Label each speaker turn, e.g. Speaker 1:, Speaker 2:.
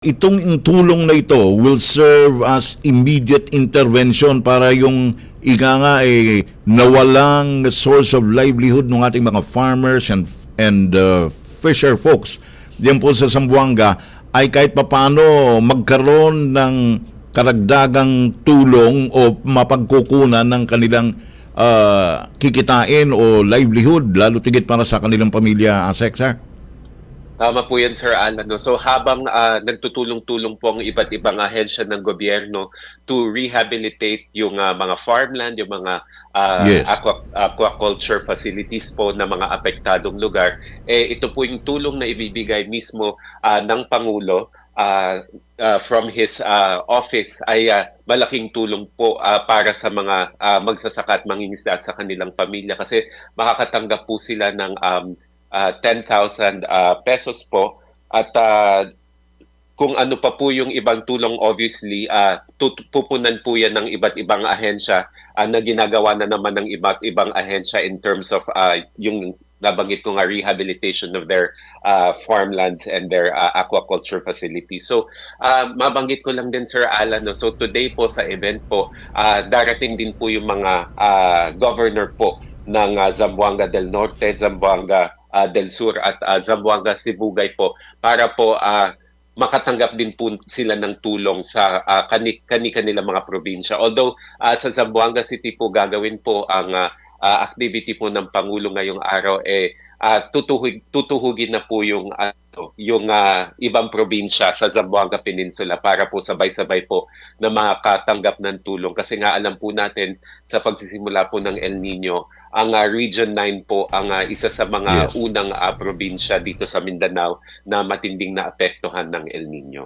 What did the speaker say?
Speaker 1: Itong tulong na ito will serve as immediate intervention para yung ika nga eh, nawalang source of livelihood ng ating mga farmers and and uh, fisher folks diyan po sa Zamboanga ay kahit papano magkaroon ng karagdagang tulong o mapagkukunan ng kanilang uh, kikitain o livelihood lalo tigit para sa kanilang pamilya, Asek, sir?
Speaker 2: Tama po yan, Sir Alan. No? So habang ah, nagtutulong-tulong po ang iba't ibang ahensya ng gobyerno to rehabilitate yung ah, mga farmland, yung mga ah,
Speaker 1: Yes.
Speaker 2: aqua- aquaculture facilities po na mga apektadong lugar, eh, ito po yung tulong na ibibigay mismo ah, ng Pangulo ah, ah, from his ah, office ay ah, malaking tulong po ah, para sa mga ah, magsasaka at mangingisda at sa kanilang pamilya kasi makakatanggap po sila ng um, ah, 10,000 ah, pesos po at ah, kung ano pa po yung ibang tulong obviously uh, pupunan po yan ng iba't ibang ahensya ah, na ginagawa na naman ng iba't ibang ahensya in terms of ah, yung nabanggit ko nga rehabilitation of their ah, farmlands and their ah, aquaculture facilities. So ah, mabanggit ko lang din Sir Alan no? so today po sa event po ah, darating din po yung mga ah, governor po ng ah, Zamboanga del Norte, Zamboanga ah, del Sur at ah, Zamboanga Sibugay po para po ah, makatanggap din po sila ng tulong sa ah, kani kani-kanila mga probinsya. Although ah, sa Zamboanga City po gagawin po ang ah, ah, activity po ng Pangulo ngayong araw eh ah, tutuhig, tutuhugin na po yung ano, yung ah, ibang probinsya sa Zamboanga Peninsula para po sabay-sabay po na makatanggap ng tulong kasi nga alam po natin sa pagsisimula po ng El Nino ang ah, Region 9 po ang ah, isa sa mga
Speaker 1: Yes.
Speaker 2: unang ah, probinsya dito sa Mindanao na matinding naapektuhan ng El Nino.